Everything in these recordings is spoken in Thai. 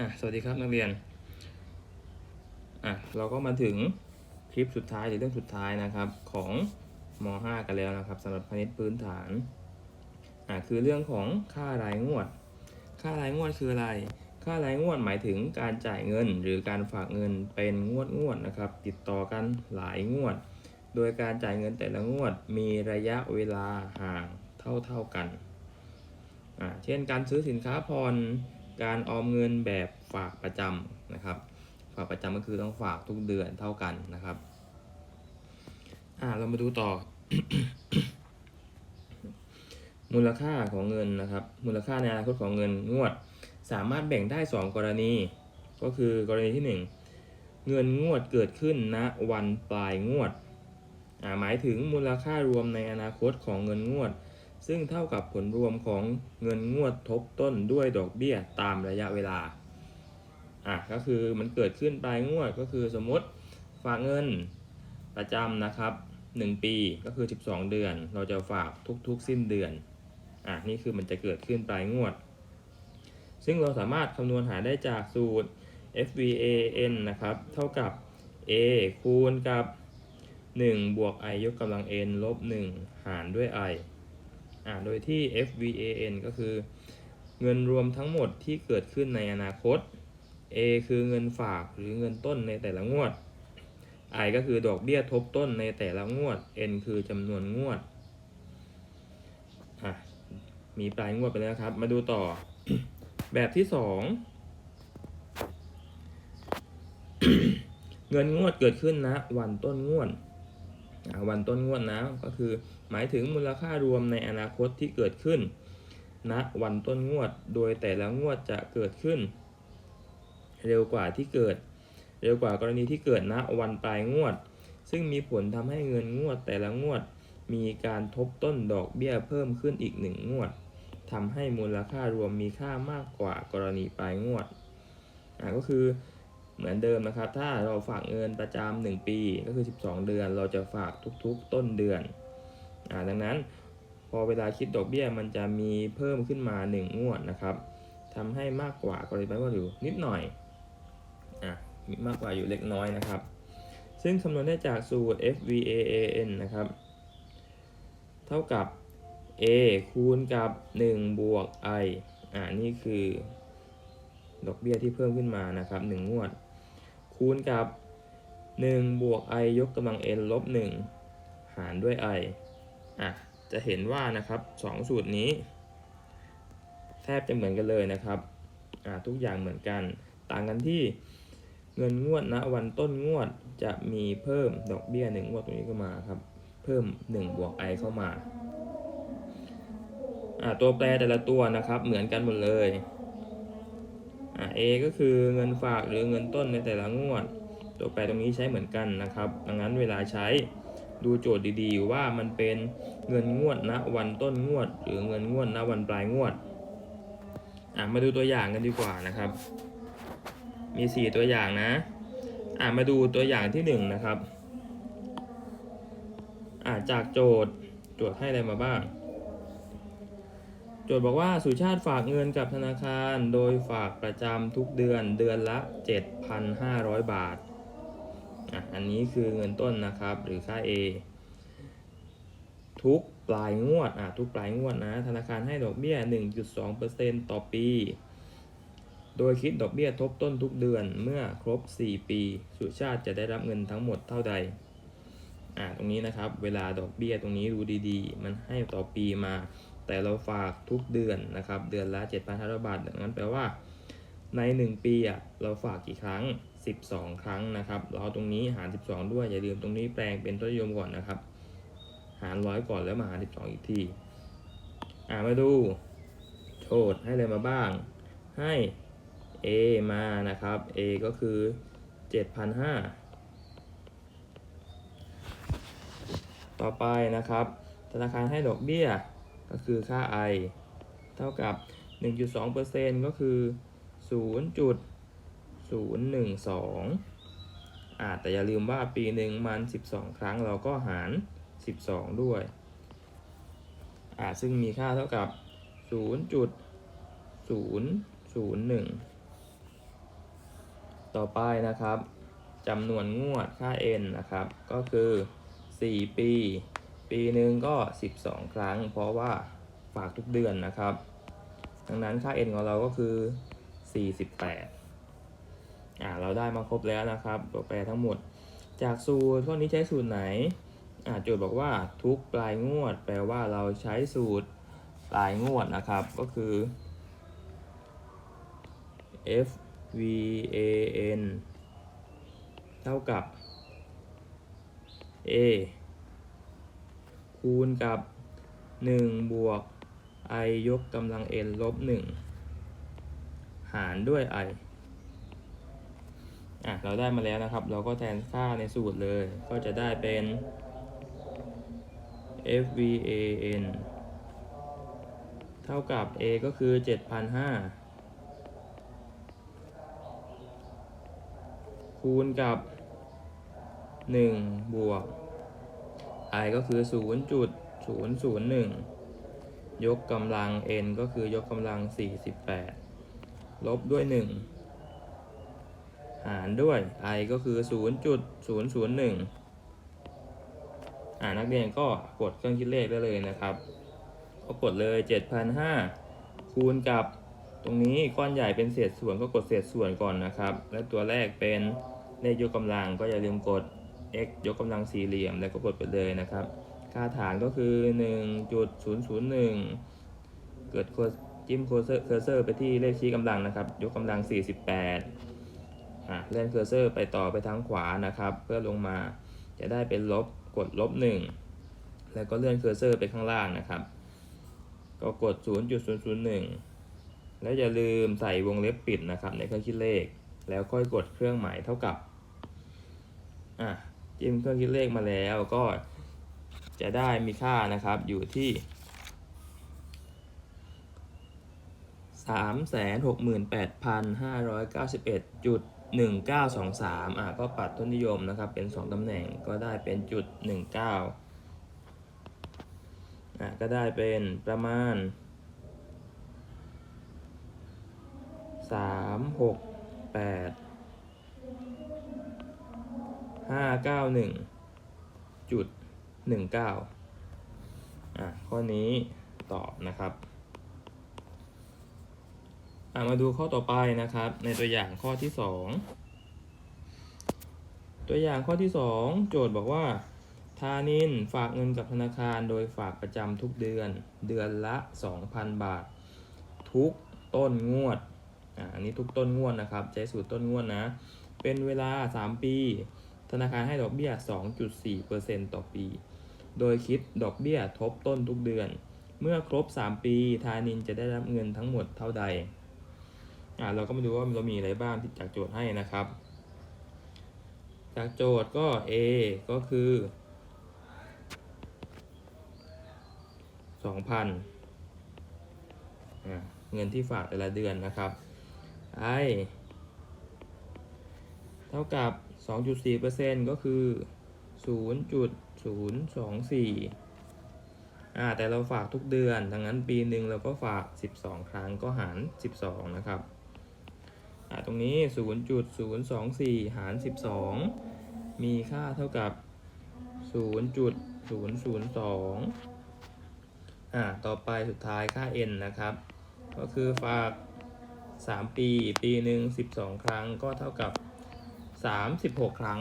อะสวัสดีครับนักเรียนอะเราก็มาถึงคลิปสุดท้ายหรือเรื่องสุดท้ายนะครับของม .5 กันแล้วนะครับสำหรับคณิตพื้นฐานอะคือเรื่องของค่ารายงวด ค่ารายงวดคืออะไร ค่ารายงวดหมายถึงการจ่ายเงิน หรือการฝากเงินเป็นงวดงวดนะครับ ติดต่อกันหลายงวด โดยการจ่ายเงินแต่ละงวด มีระยะเวลาห่างเท่าเท่ากันอ่าเช่นการซื้อสินค้าผ่อน การออมเงินแบบฝากประจำนะครับ ฝากประจำก็คือต้องฝากทุกเดือนเท่ากันนะครับ อ่าเรามาดูต่อ มูลค่าของเงินนะครับ มูลค่าในอนาคตของเงินงวด สามารถแบ่งได้ 2 กรณี ก็คือกรณีที่ 1 เงินงวดเกิดขึ้นณวันปลายงวดอ่าหมายถึงมูลค่ารวมในอนาคตของเงินงวด ซึ่งเท่ากับผลรวมของเงินงวดทบต้นด้วยดอกเบี้ยตามระยะเวลา อะก็คือมันเกิดขึ้นปลายงวดก็คือสมมติฝากเงินประจำนะครับ 1 ปีก็คือ 12 เดือน เราจะฝากทุกๆ สิ้นเดือน อะนี่คือมันจะเกิดขึ้นปลายงวด ซึ่งเราสามารถคำนวณหาได้จากสูตร FVAN นะครับ เท่ากับ A คูณกับ 1 บวก i ยกกำลัง n ลบ 1 หารด้วย i อ่าโดยที่ FVAN ก็คือ เงินรวมทั้งหมดที่เกิดขึ้นในอนาคต A คือเงินฝากหรือเงินต้นในแต่ละงวด I ก็คือดอกเบี้ยทบต้นในแต่ละงวด N คือจำนวนงวดอะมีปลายงวดไปแล้วครับ มาดูต่อ แบบที่2เงินงวดเกิดขึ้นนะวันต้นงวด วันต้นงวดนะก็คือ หมายถึงมูลค่ารวมในอนาคตที่เกิดขึ้นณวันต้นงวดโดยแต่ละงวดจะเกิดขึ้น เร็วกว่าที่เกิด เร็วกว่ากรณีที่เกิดณวันปลายงวด ซึ่งมีผลทำให้เงินงวดแต่ละงวด มีการทบต้นดอกเบี้ยเพิ่มขึ้นอีกหนึ่งงวดทำให้มูลค่ารวมมีค่ามากกว่ากรณีปลายงวดก็คือ เหมือนเดิมนะครับ ถ้าเราฝากเงินประจำหนึ่งปีก็คือ 12 เดือน เราจะฝากทุกๆ ต้นเดือนอ่าดังนั้นพอเวลาคิดดอกเบี้ยมันจะมีเพิ่มขึ้นมา 1 งวดนะครับทำให้มากกว่ากรณีปลาอยู่นิดหน่อยอะมีมากกว่าอยู่เล็กน้อยนะครับ ซึ่งคำนวณได้จากสูตร FVAAN นะครับ เท่ากับ A คูณกับ 1 บวก i อ่านี่คือ ดอกเบี้ยที่เพิ่มขึ้นมานะครับ 1 งวด คูณกับ 1 บวก i ยกกำลัง n ลบ 1 หารด้วย i อะ จะเห็นว่านะครับสองสูตรนี้ แทบจะเหมือนกันเลยนะครับอ่าทุกอย่างเหมือนกัน ต่างกันที่เงินงวดณวันต้นงวดจะมีเพิ่มดอกเบี้ยหนึ่งงวดตรงนี้เข้ามาครับ เพิ่ม 1 บวก i เข้ามา อ่าตัวแปรแต่ละตัวนะครับเหมือนกันหมดเลย อ่า a ก็คือเงินฝากหรือเงินต้นในแต่ละงวด ตัวแปรตรงนี้ใช้เหมือนกันนะครับ ดังนั้นเวลาใช้ดูโจทย์ดีๆ ว่ามันเป็นเงินงวดณวันต้นงวด หรือเงินงวดณวันปลายงวด อ่ามาดูตัวอย่างกันดีกว่านะครับ มี 4 ตัวอย่างนะ อ่ามาดูตัวอย่างที่ 1 นะครับ อ่าจากโจทย์โจทย์ให้อะไรมาบ้าง จทย์บอกว่าสุชาติฝากเงินกับธนาคาร โดยฝากประจำทุกเดือนเดือนละ 7,500 บาทอะอันนี้คือเงินต้นนะครับหรือค่า A ทุกปลายงวดอะทุกปลายงวดนะธนาคารให้ดอกเบี้ย 1.2%ต่อปี โดยคิดดอกเบี้ยทบต้นทุกเดือนเมื่อครบ 4 ปี สุชาติจะได้รับเงินทั้งหมดเท่าใดอ่าตรงนี้นะครับ เวลาดอกเบี้ยตรงนี้ดูดีๆ มันให้ต่อปีมา แต่เราฝากทุกเดือนนะครับ เดือนละ 7,500 บาท ดังนั้นแปลว่า ใน 1 ปีอะเราฝากกี่ครั้ง 12 ครั้งนะครับ เราตรงนี้หาร 12 ด้วย อย่าลืมตรงนี้แปลงเป็นต้นยมก่อนนะครับ หารร้อยก่อนแล้วมาหาร 12 อีกที อ่ามาดู โจทย์ให้อะไรมาบ้าง ให้ A มานะครับ A ก็คือ 7,500 ต่อไปนะครับ ธนาคารให้ดอกเบี้ย ก็คือค่า i เท่ากับ 1.2%ก็คือ 0.012อ่าแต่อย่าลืมว่าปีหนึ่งมัน 12 ครั้งเราก็หาร 12 ด้วยอ่าซึ่งมีค่าเท่ากับ 0.001 ต่อไปนะครับจำนวนงวดค่า n นะครับ ก็คือ 4 ปี ปีหนึ่งก็ 12 ครั้ง เพราะว่าฝากทุกเดือนนะครับ ดังนั้นค่า n ของเราก็คือ 48อ่าเราได้มาครบแล้วนะครับตัวแปรทั้งหมด จากสูตรข้อนี้ใช้สูตรไหนอ่าโจทย์บอกว่าทุกปลายงวด แปลว่าเราใช้สูตรปลายงวดนะครับ ก็คือ f v a n เท่ากับ a คูณกับ 1 บวก i ยกกำลัง n ลบ 1 หารด้วย i อะเราได้มาแล้วนะครับ เราก็แทนค่าในสูตรเลย ก็จะได้เป็น f v a n เท่ากับ a ก็คือ 7,500 คูณกับ 1 บวก i ก็คือ 0.001 ยกกำลัง n ก็คือยกกำลัง 48 ลบด้วย 1 หารด้วย i ก็คือ 0.001 อ่านักเรียนก็กดเครื่องคิดเลขได้เลยนะครับ ก็กดเลย 7,500 คูณกับตรงนี้ก้อนใหญ่เป็นเศษส่วนก็กดเศษส่วนก่อนนะครับ และตัวแรกเป็นเลขยกกำลังก็อย่าลืมกด x ยกกำลังสี่เหลี่ยม แล้วก็กดไปเลยนะครับ ค่าฐานก็คือ 1.001 เกิดจิ้มโคเซอร์เคอร์เซอร์ไปที่เลขชี้กำลังนะครับ ยกกำลัง 48อะเลื่อนเคอร์เซอร์ไปต่อไปทางขวานะครับ เพื่อลงมาจะได้เป็นลบกดลบ 1 แล้วก็เลื่อนเคอร์เซอร์ไปข้างล่างนะครับ ก็กด 0.001 แล้วอย่าลืมใส่วงเล็บปิดนะครับในเครื่องคิดเลข แล้วค่อยกดเครื่องหมายเท่ากับอะ จิ้มเครื่องคิดเลขมาแล้วก็จะได้มีค่านะครับอยู่ที่368,591.1923อะก็ปัดต้นนิยมนะครับเป็น 2ตำแหน่งก็ได้เป็นจุด19อะก็ได้เป็นประมาณสาม ห้าเก้าหนึ่งจุดหนึ่งเก้าอะข้อนี้ตอบนะครับอะมาดูข้อต่อไปนะครับ ในตัวอย่างข้อที่สองตัวอย่างข้อที่สองโจทย์บอกว่าธานินฝากเงินกับธนาคารโดยฝากประจำทุกเดือน เดือนละ 2,000 บาท ทุกต้นงวดอ่าอันนี้ทุกต้นงวดนะครับ ใช้สูตรต้นงวดนะ เป็นเวลา 3 ปี ธนาคารให้ดอกเบี้ย 2.4%ต่อปี โดยคิดดอกเบี้ยทบต้นทุกเดือน เมื่อครบ 3 ปีทานินจะได้รับเงินทั้งหมดเท่าใดอ่าเราก็มาดูว่าเรามีอะไรบ้างที่จากโจทย์ให้นะครับ จากโจทย์ก็ A ก็คือ 2,000อ่าเงินที่ฝากแต่ละเดือนนะครับ I เท่ากับ 2.4%ก็คือ 0.024อ่าแต่เราฝากทุกเดือน ดังนั้นปีหนึ่งเราก็ฝาก 12 ครั้งก็หาร 12 นะครับอ่าตรงนี้ 0.024 หาร 12 มีค่าเท่ากับ 0.002อ่าต่อไปสุดท้ายค่า n นะครับ ก็คือฝาก 3 ปี ปีหนึ่ง12 ครั้งก็เท่ากับ 36ครั้ง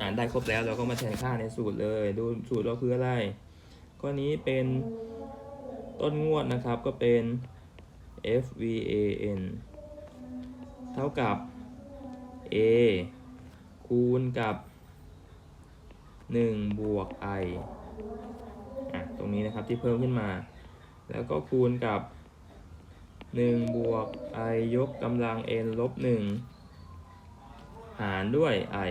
อ่านได้ครบแล้วเราก็มาแทนค่าในสูตรเลย ดูสูตรเราคืออะไร ข้อนี้เป็นต้นงวดนะครับก็เป็น FVAN เท่ากับ A คูณกับ 1 บวก I อะตรงนี้นะครับที่เพิ่มขึ้นมา แล้วก็คูณกับ 1 บวก i ยกกำลัง n ลบ 1 หารด้วย i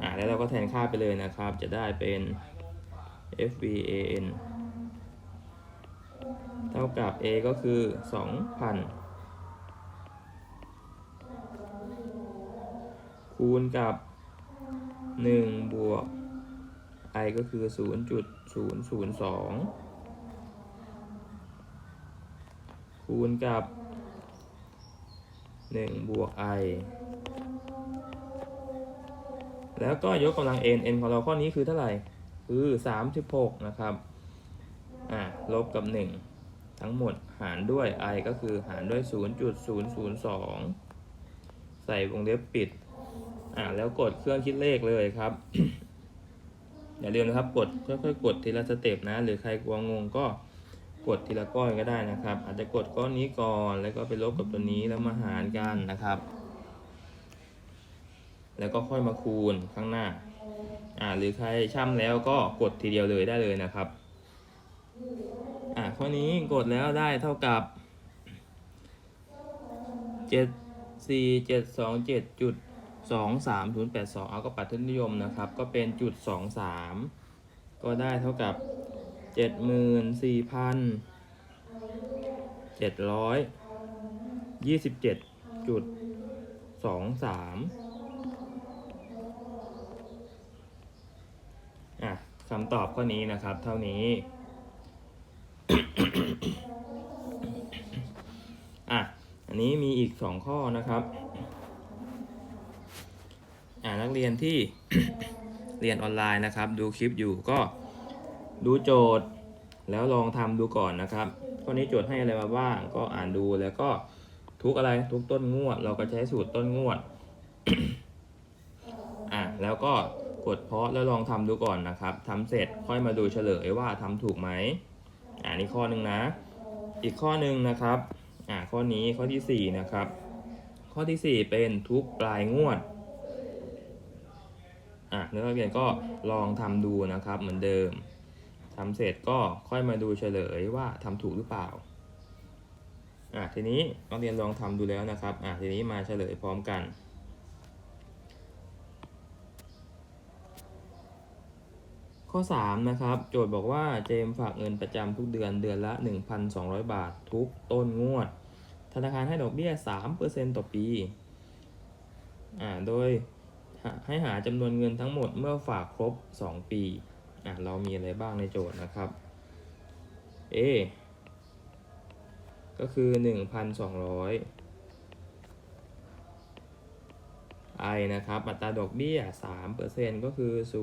อะแล้วเราก็แทนค่าไปเลยนะครับ จะได้เป็น FVAN เท่ากับ A ก็คือ 2,000 คูณกับ 1 บวก i ก็คือ 0.002 คูคูณกับ หนึ่งบวก i แล้วก็ยกกำลัง n n ของเราข้อนี้คือเท่าไหร่ คือ 36 นะครับ อ่า ลบกับ 1 ทั้งหมดหารด้วย i ก็คือหารด้วย 0.002 ใส่วงเล็บปิด อ่า แล้วกดเครื่องคิดเลขเลยครับ อย่าลืมนะครับ กดค่อยๆกดทีละสเต็ปนะ หรือใครกลัวงงก็ กดทีละก้อนก็ได้นะครับ อาจจะกดก้อนนี้ก่อน แล้วก็ไปลบกับตัวนี้แล้วมาหารกันนะครับ แล้วก็ค่อยมาคูณข้างหน้า อ่า หรือใครช่ำแล้วก็กดทีเดียวเลยได้เลยนะครับ อ่าข้อนี้กดแล้วได้เท่ากับเจ็ดสี่เจ็ดสองเจ็ดจุดสองสามศูนย์แปดสองเอาก็ปัดทุนนิยมนะครับ ก็เป็นจุดสองสามก็ได้เท่ากับ เจ็ดหมื่นสี่พันเจ็ดร้อยยี่สิบเจ็ดจุดสองสามอะคำตอบข้อนี้นะครับ เท่านี้ อะ อันนี้มีอีกสองข้อนะครับ อ่านักเรียนที่เรียนออนไลน์นะครับ ดูคลิปอยู่ก็ ดูโจทย์ แล้วลองทำดูก่อนนะครับข้อนี้โจทย์ให้อะไรมาบ้างก็อ่านดูแล้วก็ทุกอะไรทุกต้นงวด เราก็ใช้สูตรต้นงวดอะแล้วก็กดเพาะแล้วลองทำดูก่อนนะครับทำเสร็จค่อยมาดูเฉลยว่าทำถูกไหมอ่านี่ข้อหนึ่งนะ อีกข้อหนึ่งนะครับอ่าข้อนี้ข้อที่สี่นะครับ ข้อที่สี่เป็นทุกปลายงวดอะนักเรียนก็ลองทำดูนะครับเหมือนเดิม ทำเสร็จก็ค่อยมาดูเฉลยว่าทำถูกหรือเปล่าอะทีนี้นักเรียนลองทำดูแล้วนะครับอะทีนี้มาเฉลยพร้อมกันข้อ3นะครับโจทย์บอกว่าเจมฝากเงินประจำทุกเดือนเดือนละ 1,200 บาททุกต้นงวด ธนาคารให้ดอกเบี้ย 3%ต่อปีอ่าโดยให้หาจำนวนเงินทั้งหมดเมื่อฝากครบ 2 ปี อ่าเรามีอะไรบ้างในโจทย์นะครับ A ก็คือ 1,200 I นะครับ อัตราดอกเบี้ย3%ก็คือ 0.03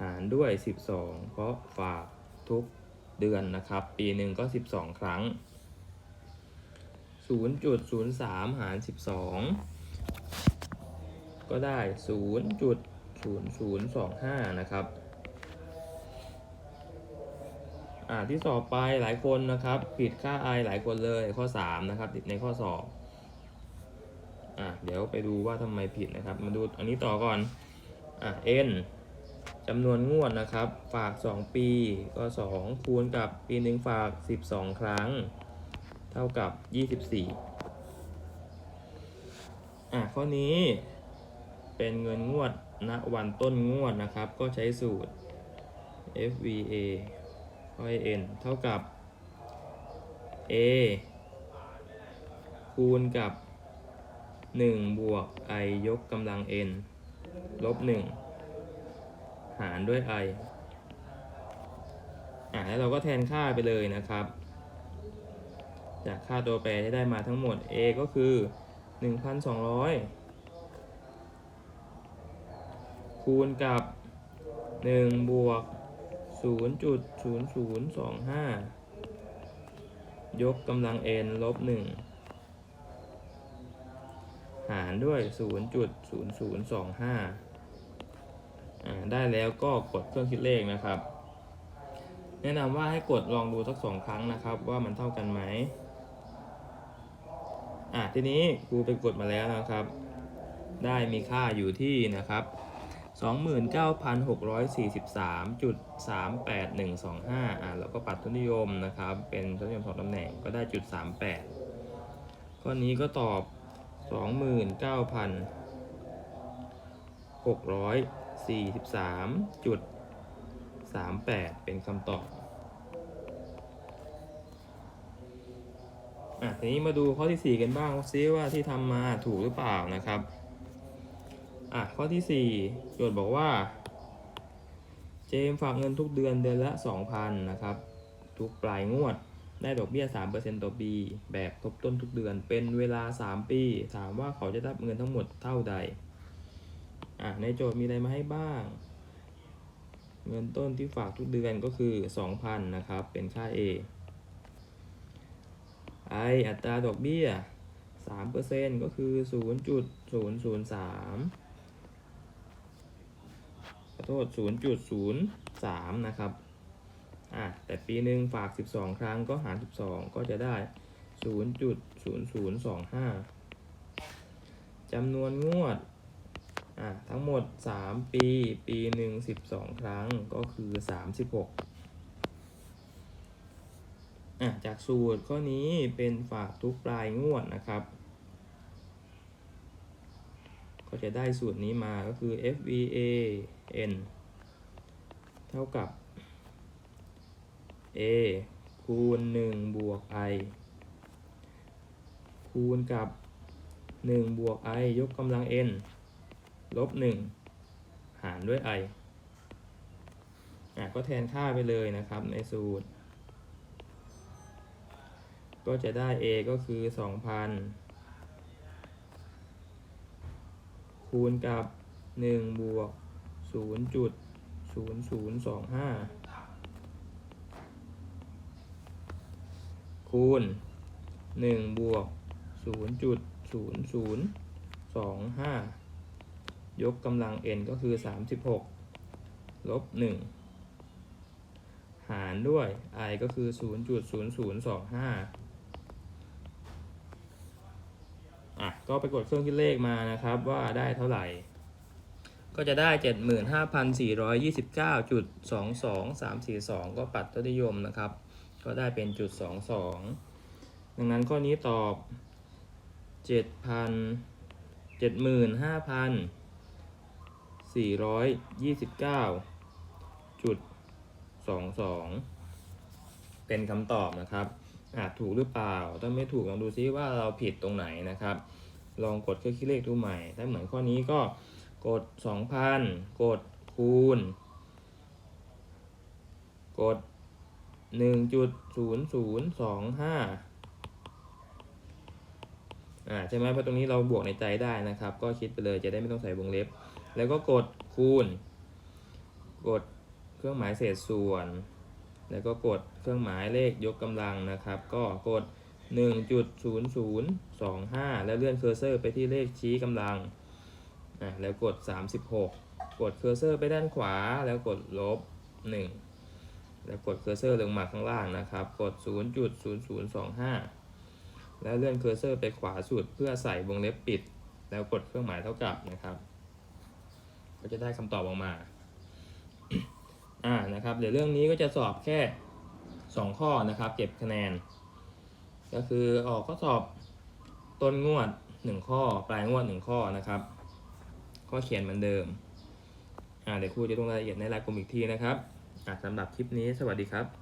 หารด้วย 12 เพราะฝากทุกเดือนนะครับ ปีหนึ่งก็ 12 ครั้ง 0.03 หาร 12 ก็ได้ 0.0025นะครับ อ่าที่สอบไปหลายคนนะครับ ผิดค่า i หลายคนเลยข้อ3นะครับติดในข้อสอบ อะเดี๋ยวไปดูว่าทำไมผิดนะครับ มาดูอันนี้ต่อก่อน อะ n จำนวนงวดนะครับ ฝาก 2 ปีก็ 2 คูณกับปีหนึ่งฝาก 12 ครั้ง เท่ากับ 24 อะข้อนี้เป็นเงินงวด ณวันต้นงวดนะครับ ก็ใช้สูตร FVA ค่อย n เท่ากับ a คูณกับ 1 บวก i ยกกำลัง n ลบ 1 หารด้วย i อ่าแล้วเราก็แทนค่าไปเลยนะครับ จากค่าตัวแปรที่ได้มาทั้งหมด a ก็คือ 1,200 คูณกับ 1 บวก 0.0025 ยกกำลัง n ลบ 1 หารด้วย 0.0025อ่าได้แล้วก็กดเครื่องคิดเลขนะครับ แนะนำว่าให้กดลองดูสักสองครั้งนะครับ ว่ามันเท่ากันไหมอะทีนี้ครูไปกดมาแล้วนะครับ ได้มีค่าอยู่ที่นะครับ 29,643.38125อ่าแล้วก็ปัดทุนนิยมนะครับ เป็นทุนนิยมสองตำแหน่งก็ได้จุด38ข้อนี้ก็ตอบ 29,643.38 เป็นคำตอบอะทีนี้มาดูข้อที่ 4 กันบ้างซิว่าที่ทำมาถูกหรือเปล่านะครับ อะข้อที่ 4 โจทย์บอกว่า เจมฝากเงินทุกเดือนเดือนละ 2,000 นะครับ ทุกปลายงวด ได้ดอกเบี้ย 3%ต่อปี แบบทบต้นทุกเดือน เป็นเวลา 3 ปี ถามว่าเขาจะได้เงินทั้งหมดเท่าใด อะ ในโจทย์มีอะไรมาให้บ้าง เงินต้นที่ฝากทุกเดือนก็คือ 2,000 นะครับ เป็นค่า A ไออัตราดอกเบี้ย3%ก็คือ 0.003 โทษ 0.03 นะครับ อะ แต่ปีหนึ่งฝาก 12 ครั้งก็หาร 12 ก็จะได้ 0.0025จำนวนงวด อะ ทั้งหมด 3 ปี ปีหนึ่ง12 ครั้งก็คือ 36อะจากสูตรข้อนี้เป็นฝากทุกปลายงวดนะครับ ก็จะได้สูตรนี้มาก็คือ FVA N เท่ากับ A คูณ 1 บวก I คูณกับ 1 บวก I ยกกำลัง N ลบ 1 หารด้วย I อะก็แทนค่าไปเลยนะครับในสูตร ก็จะได้ A ก็คือ 2,000 คูณกับ 1 บวก 0.0025คูณ1บวก0.0025ยกกำลัง n ก็คือ36ลบ1หารด้วย i ก็คือ0.0025อะ ก็ไปกดเครื่องคิดเลขมานะครับว่าได้เท่าไหร่ ก็จะได้ 75,429.22342 ก็ปัดต้นนิยมนะครับ ก็ได้เป็นจุด22 ดังนั้นข้อนี้ตอบ 7,000 75,429.22 เป็นคำตอบนะครับอาจถูกหรือเปล่า ถ้าไม่ถูกลองดูซิว่าเราผิดตรงไหนนะครับ ลองกดเครื่องคิดเลขดูใหม่ ถ้าเหมือนข้อนี้ก็ กด 2,000 กดคูณ กด 1.0025อ่าใช่ไหมเพราะตรงนี้เราบวกในใจได้นะครับ ก็คิดไปเลยจะได้ไม่ต้องใส่วงเล็บ แล้วก็กดคูณ กดเครื่องหมายเศษส่วน แล้วก็กดเครื่องหมายเลขยกกำลังนะครับ ก็กด 1.0025 แล้วเลื่อนเคอร์เซอร์ไปที่เลขชี้กำลังะแล้วกด 36 กดเคอร์เซอร์ไปด้านขวา แล้วกดลบ 1 แล้วกดเคอร์เซอร์ลงมาข้างล่างนะครับ กด 0.0025 แล้วเลื่อนเคอร์เซอร์ไปขวาสุดเพื่อใส่วงเล็บปิด แล้วกดเครื่องหมายเท่ากับนะครับ ก็จะได้คำตอบออกมาอ่านะครับเดี๋ยวเรื่องนี้ก็จะสอบแค่ 2 ข้อนะครับ เก็บคะแนน ก็คือออกข้อสอบต้นงวด 1 ข้อ ปลายงวด 1 ข้อนะครับ ก็เขียนเหมือนเดิมอ่าเดี๋ยวครูจะลงรายละเอียดในรายกลุ่มอีกทีนะครับอ่าสำหรับคลิปนี้สวัสดีครับ